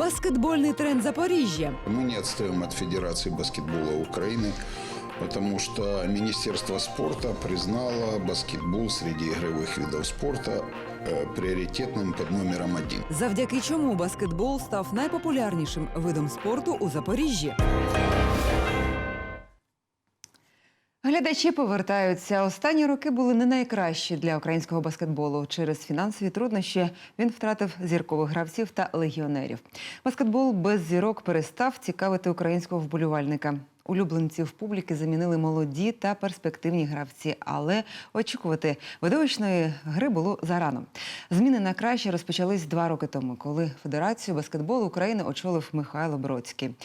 Баскетбольний тренд Запоріжжя. Мы не отстаем от Федерации баскетбола Украины, потому что Министерство спорта признало баскетбол среди игровых видов спорта э, приоритетным под номером один. Завдяки чому баскетбол став найпопулярнішим видом спорту у Запоріжжі. Глядачі повертаються. Останні роки були не найкращі для українського баскетболу. Через фінансові труднощі він втратив зіркових гравців та легіонерів. Баскетбол без зірок перестав цікавити українського вболівальника. Улюбленців публіки замінили молоді та перспективні гравці, але очікувати видовищної гри було зарано. Зміни на краще розпочались два роки тому, коли Федерацію баскетболу України очолив Михайло Бродський.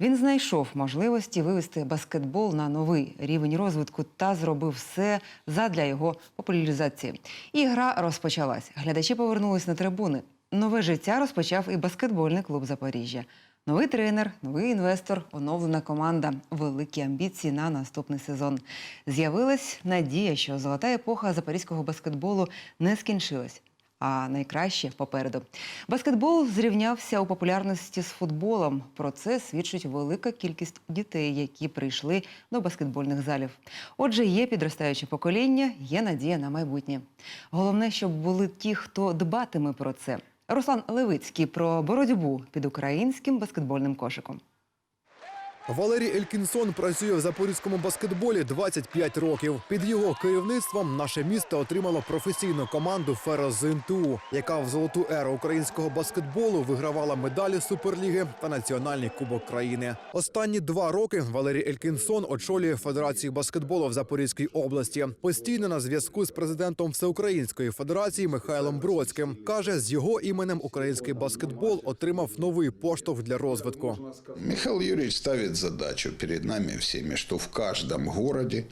Він знайшов можливості вивести баскетбол на новий рівень розвитку та зробив все задля його популяризації. І гра розпочалась. Глядачі повернулись на трибуни. Нове життя розпочав і баскетбольний клуб Запоріжжя. Новий тренер, новий інвестор, оновлена команда, великі амбіції на наступний сезон. З'явилась надія, що золота епоха запорізького баскетболу не скінчилась. А найкраще попереду. Баскетбол зрівнявся у популярності з футболом. Про це свідчить велика кількість дітей, які прийшли до баскетбольних залів. Отже, є підростаюче покоління, є надія на майбутнє. Головне, щоб були ті, хто дбатиме про це. Руслан Левицький про боротьбу під українським баскетбольним кошиком. Валерій Елькінсон працює в запорізькому баскетболі 25 років. Під його керівництвом наше місто отримало професійну команду «Ферос ЗНТУ», яка в золоту еру українського баскетболу вигравала медалі Суперліги та Національний кубок країни. Останні два роки Валерій Елькінсон очолює Федерацію баскетболу в Запорізькій області. Постійно на зв'язку з президентом Всеукраїнської федерації Михайлом Бродським каже, з його іменем український баскетбол отримав новий поштовх для розвитку. Михаил Юрьевич ставит задачу перед нами всеми, что в каждом городе,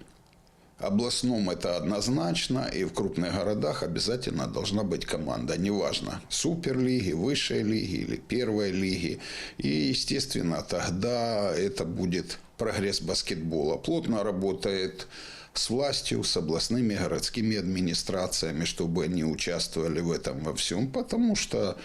областном это однозначно, и в крупных городах обязательно должна быть команда. Неважно, суперлиги, высшей лиги или первой лиги. И, естественно, тогда это будет прогресс баскетбола. Плотно работает с властью, с областными городскими администрациями, чтобы они участвовали в этом во всем, потому что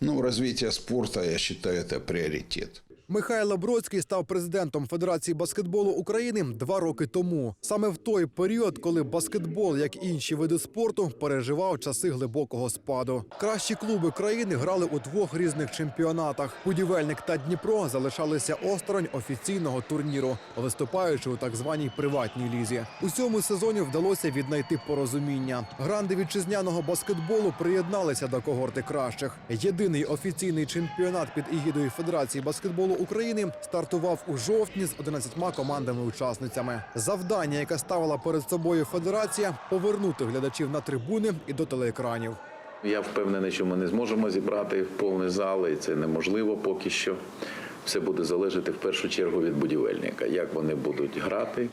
ну, развитие спорта, я считаю, это приоритет. Михайло Бродський став президентом Федерації баскетболу України два роки тому. Саме в той період, коли баскетбол, як інші види спорту, переживав часи глибокого спаду. Кращі клуби країни грали у двох різних чемпіонатах. Будівельник та Дніпро залишалися осторонь офіційного турніру, виступаючи у так званій приватній лізі. У цьому сезоні вдалося віднайти порозуміння. Гранди вітчизняного баскетболу приєдналися до когорти кращих. Єдиний офіційний чемпіонат під егідою Федерації баскетболу України стартував у жовтні з 11 командами-учасницями. Завдання, яке ставила перед собою федерація, повернути глядачів на трибуни і до телеекранів. Я впевнений, що ми не зможемо зібрати повний зал, і це неможливо поки що. Все буде залежати в першу чергу від будівельника, як вони будуть грати.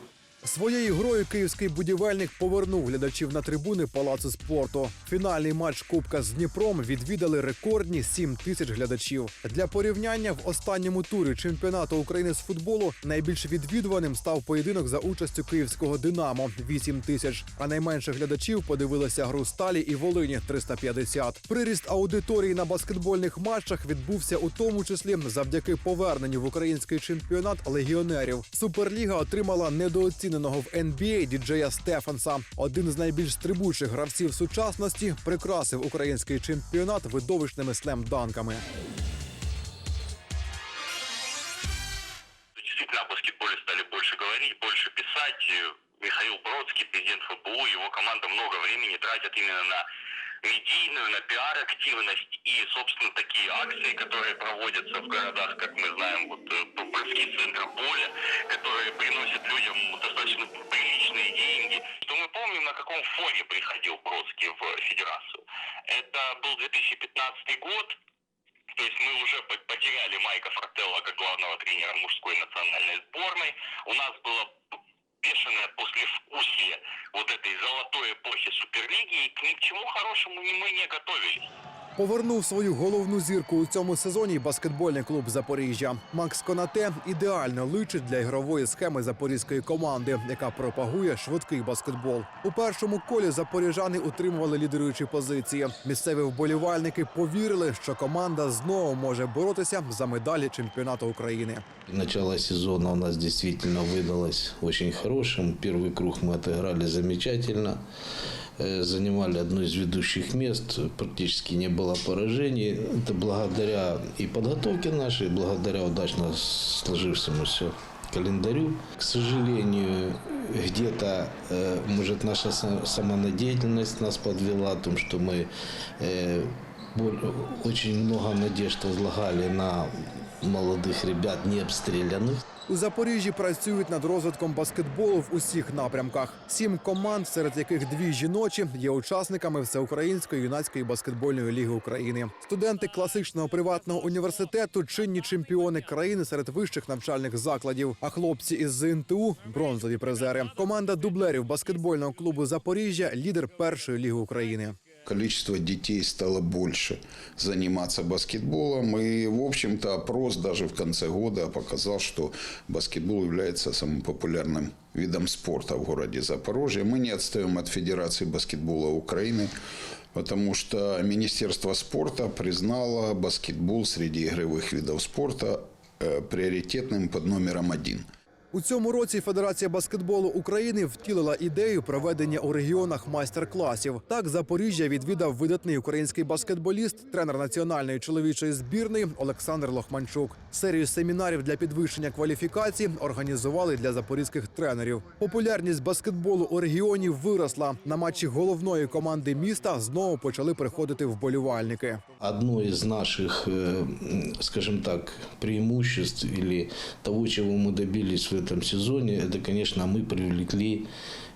Своєю грою київський будівельник повернув глядачів на трибуни палацу спорту. Фінальний матч Кубка з Дніпром відвідали рекордні 7 тисяч глядачів. Для порівняння в останньому турі чемпіонату України з футболу найбільш відвідуваним став поєдинок за участю київського Динамо 8 тисяч. А найменше глядачів подивилися гру Сталі і Волині 350. Приріст аудиторії на баскетбольних матчах відбувся у тому числі завдяки поверненню в український чемпіонат легіонерів. Суперліга отримала недооціненого в NBA діджея Стефанса. Один з найбільш стрибучих гравців сучасності прикрасив український чемпіонат видовищними слем-данками. действительно о баскетболі стали больше говорити, больше писати. Михаил Бродский, президент ФБУ, его команда много времени тратят именно на медийную, на пиар-активность и, собственно, такие акции, которые проводятся в городах, как мы знаем, вот э, Бродский центр поля, которые приносят людям достаточно приличные деньги. Что мы помним, на каком фоне приходил Бродский в федерацию. Это был 2015 год, то есть мы уже по- потеряли Майка Фрателла как главного тренера мужской национальной сборной. У нас было бешеное послевкусие вот этой золотой эпохи Суперлиги, и к ни к чему хорошему мы не готовились. Повернув свою головну зірку у цьому сезоні й баскетбольний клуб Запоріжжя. Макс Конате ідеально личить для ігрової схеми запорізької команди, яка пропагує швидкий баскетбол. У першому колі запоріжани утримували лідируючі позиції. Місцеві вболівальники повірили, що команда знову може боротися за медалі чемпіонату України. Начало сезона у нас действительно выдалось очень хорошим. Первый круг мы отыграли замечательно. Э, Занимали одно из ведущих мест. Практически не было поражений. Это благодаря и подготовке нашей, благодаря удачно сложившемуся календарю. К сожалению, где-то, э, может, наша са- самонадеятельность нас подвела о том, что мы э, боль- очень много надежд возлагали на молодых ребят, не обстрелянных. У Запоріжжі працюють над розвитком баскетболу в усіх напрямках. Сім команд, серед яких дві жіночі, є учасниками Всеукраїнської юнацької баскетбольної ліги України. Студенти класичного приватного університету чинні чемпіони країни серед вищих навчальних закладів. А хлопці із ЗНТУ – бронзові призери. Команда дублерів баскетбольного клубу Запоріжжя лідер першої ліги України Количество детей стало больше заниматься баскетболом. И, в общем-то, опрос даже в конце года показал, что баскетбол является самым популярным видом спорта в городе Запорожье. Мы не отстаем от Федерации баскетбола Украины, потому что Министерство спорта признало баскетбол среди игровых видов спорта э, приоритетным под номером один. у цьому році Федерація баскетболу України втілила ідею проведення у регіонах майстер-класів. Так Запоріжжя відвідав видатний український баскетболіст, тренер національної чоловічої збірної Олександр Лохманчук. Серію семінарів для підвищення кваліфікації організували для запорізьких тренерів. Популярність баскетболу у регіоні виросла. На матчі головної команди міста знову почали приходити вболівальники. Одно из наших, м, скажем так, преимуществ или того, чего мы добились этом сезоне, это, конечно, мы привлекли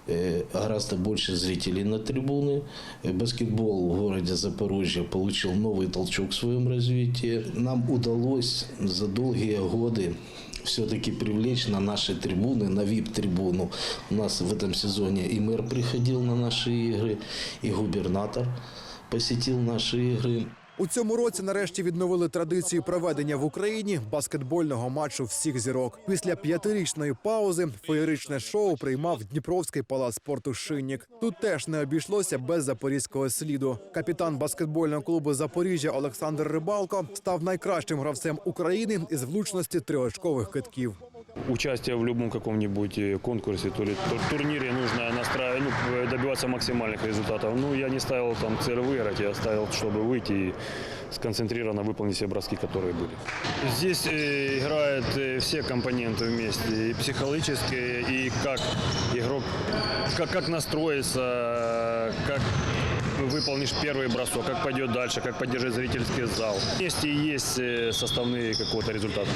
э, гораздо больше зрителей на трибуны. Э, Баскетбол в городе Запорожье получил новый толчок в своем развитии. Нам удалось за долгие годы все-таки привлечь на наши трибуны, на VIP-трибуну. У нас в этом сезоне и мэр приходил на наши игры, и губернатор посетил наши игры. У цьому році нарешті відновили традицію проведення в Україні баскетбольного матчу всіх зірок. Після п'ятирічної паузи феєричне шоу приймав Дніпровський палац спорту Шиннік. Тут теж не обійшлося без запорізького сліду. Капітан баскетбольного клубу Запоріжжя Олександр Рибалко став найкращим гравцем України із влучності триочкових китків. участие в любом каком-нибудь э, конкурсе, то ну, добиваться максимальных результатов. Ну, я не ставил там цель выиграть, я ставил, чтобы выйти и сконцентрированно выполнить все броски, которые были. Здесь э, играют э, все компоненты вместе, и психологические, и как игрок, как, как настроиться, как выполнишь первый бросок, как пойдет дальше, как поддержать зрительский зал. Вместе и есть э, составные какого-то результата.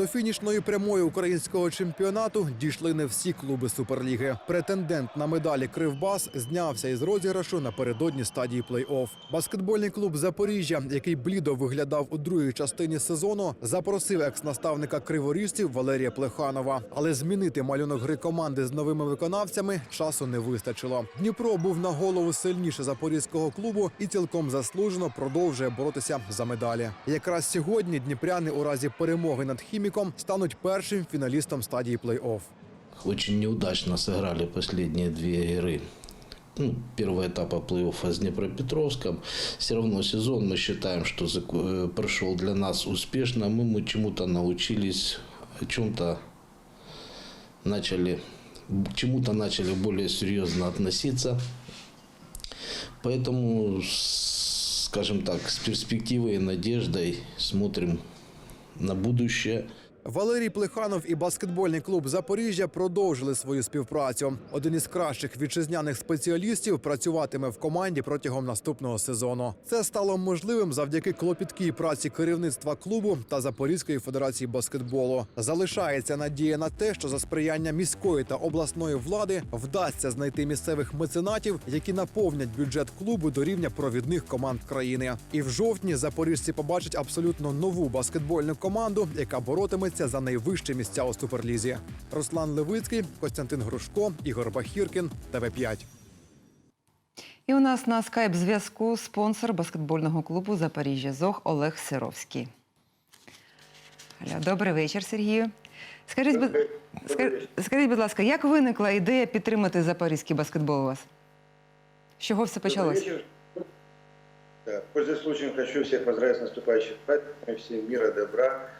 До фінішної прямої українського чемпіонату дійшли не всі клуби суперліги. Претендент на медалі Кривбас знявся із розіграшу напередодні стадії плей-офф. Баскетбольний клуб Запоріжжя, який блідо виглядав у другій частині сезону, запросив екс-наставника криворіжців Валерія Плеханова. Але змінити малюнок гри команди з новими виконавцями часу не вистачило. Дніпро був на голову сильніше запорізького клубу і цілком заслужено продовжує боротися за медалі. Якраз сьогодні дніпряни у разі перемоги над хіміком стануть першим фіналістом стадії плей-офф. Очень неудачно сыграли последние две игры. Ну, первого этапа плей-оффа с Днепропетровском. Все равно сезон мы считаем, что заку- э, прошел для нас успешно. Мы, мы чему-то научились, о чем-то начали, к чему-то начали более серьезно относиться. Поэтому, с- скажем так, с перспективой и надеждой смотрим на будущее. Валерій Плеханов і баскетбольний клуб Запоріжжя продовжили свою співпрацю. Один із кращих вітчизняних спеціалістів працюватиме в команді протягом наступного сезону. Це стало можливим завдяки клопіткій праці керівництва клубу та Запорізької федерації баскетболу. Залишається надія на те, що за сприяння міської та обласної влади вдасться знайти місцевих меценатів, які наповнять бюджет клубу до рівня провідних команд країни. І в жовтні запоріжці побачать абсолютно нову баскетбольну команду, яка боротиметься за найвищі місця у суперлізі. Руслан Левицький, Костянтин Грушко, Ігор Бахіркін, ТВ 5 І у нас на скайп зв'язку спонсор баскетбольного клубу Запоріжжя ЗОГ Олег Сировський. Алло, добрий вечір, Сергію. Скажіть, будь... скажіть, будь ласка, як виникла ідея підтримати запорізький баскетбол у вас? З чого все почалося? Пользуясь случаем, хочу всех поздравить с наступающим праздником, всем мира, добра,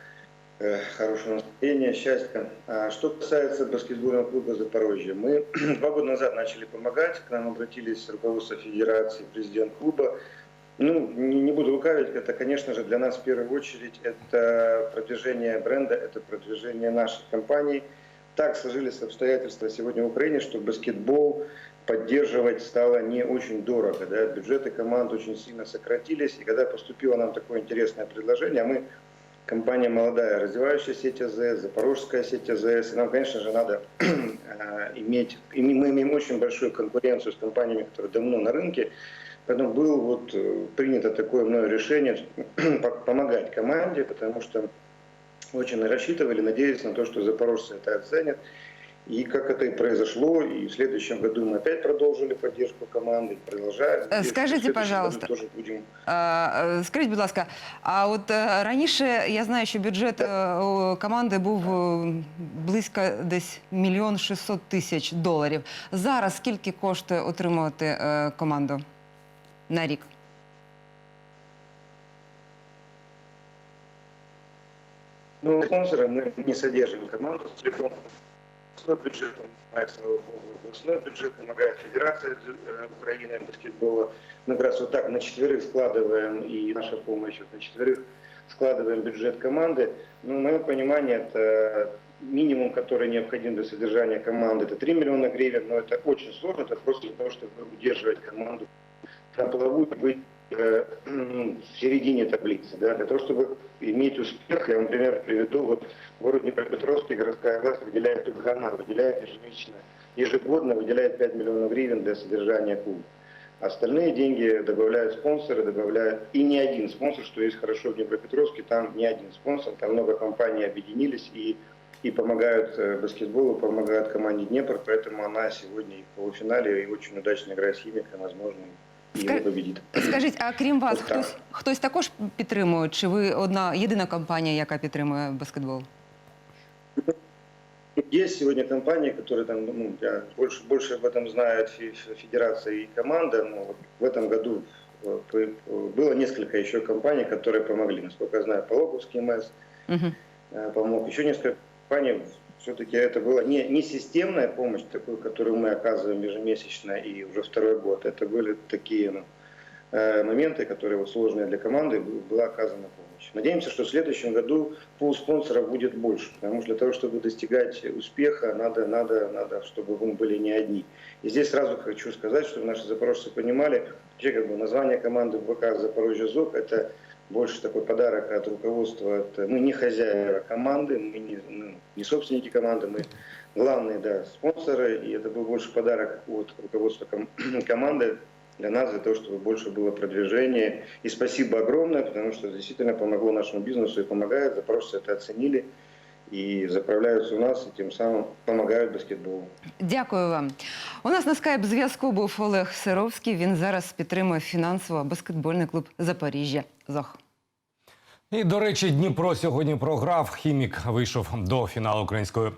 хорошего настроения, счастья. А что касается баскетбольного клуба «Запорожье», мы два года назад начали помогать, к нам обратились руководство федерации, президент клуба. Ну, не, буду лукавить, это, конечно же, для нас в первую очередь это продвижение бренда, это продвижение нашей компании. Так сложились обстоятельства сегодня в Украине, что баскетбол поддерживать стало не очень дорого. Да? Бюджеты команд очень сильно сократились. И когда поступило нам такое интересное предложение, мы компания молодая, развивающая сеть АЗС, запорожская сеть АЗС, и нам, конечно же, надо э, иметь, и мы имеем очень большую конкуренцию с компаниями, которые давно на рынке, Поэтому было вот э, принято такое мною решение по- помогать команде, потому что очень рассчитывали, надеялись на то, что запорожцы это оценят. И как это и произошло, и в следующем году мы опять продолжили поддержку команды, продолжаем. Э, Надеюсь, что скажите, в следующем пожалуйста, году тоже будем А, е, Скажіть, будь ласка, а от е, раніше я знаю, що бюджет е, у команди був е, близько десь мільйон шістсот тисяч доларів. Зараз скільки коштує отримувати е, команду на рік? Ну, спонсора мы не содержим команду целиком. Областной бюджет слава богу, областной бюджет помогает Федерация э, Украины баскетбола. Мы как раз вот так на четверых складываем, и наша помощь вот на четверых складываем бюджет команды. Ну, в моем понимании, это минимум, который необходим для содержания команды, это 3 миллиона гривен, но это очень сложно, это просто для того, чтобы удерживать команду на плаву и быть э, в середине таблицы. Да? Для того, чтобы иметь успех, я вам пример приведу, вот в городе Днепропетровске городская власть выделяет только она, выделяет ежемесячно, ежегодно выделяет 5 миллионов гривен для содержания клуба. Остальные деньги добавляют спонсоры, добавляют и не один спонсор, что есть хорошо в Днепропетровске, там не один спонсор, там много компаний объединились и, и помогают э, баскетболу, помогают команде Днепр, поэтому она сегодня и в полуфинале, и очень удачно играет с Химиком, возможно, и Ска- его победит. Скажіть, а крім вас, От так. хтось, хтось також підтримує? Чи ви одна єдина компанія, яка підтримує баскетбол? Есть сегодня компании, которые там, ну, я больше, больше об этом знает фе- федерация и команда, но вот в этом году э, было несколько еще компаний, которые помогли. Насколько я знаю, Пологовский МС Угу. э, помог. Еще несколько компаний. Все-таки это была не, не системная помощь, такую, которую мы оказываем ежемесячно и уже второй год. Это были такие ну, моменты, которые вот сложные для команды, была оказана помощь. Надеемся, что в следующем году пул спонсоров будет больше, потому что для того, чтобы достигать успеха, надо, надо, надо, чтобы мы были не одни. И здесь сразу хочу сказать, чтобы наши запорожцы понимали, вообще как бы название команды ВК «Запорожье ЗОК» – это больше такой подарок от руководства. Это мы не хозяева команды, мы не, ну, не собственники команды, мы главные да, спонсоры. И это был больше подарок от руководства ком- команды для нас, для того, чтобы больше было продвижение. И спасибо огромное, потому что действительно помогло нашему бизнесу и помогает. Запорожцы это оценили и заправляются у нас, и тем самым помогают баскетболу. Дякую вам. У нас на скайп зв'язку був Олег Сировський. Він зараз підтримує фінансово баскетбольний клуб Запоріжжя ЗОГ. І до речі, Дніпро сьогодні програв. Хімік вийшов до фіналу української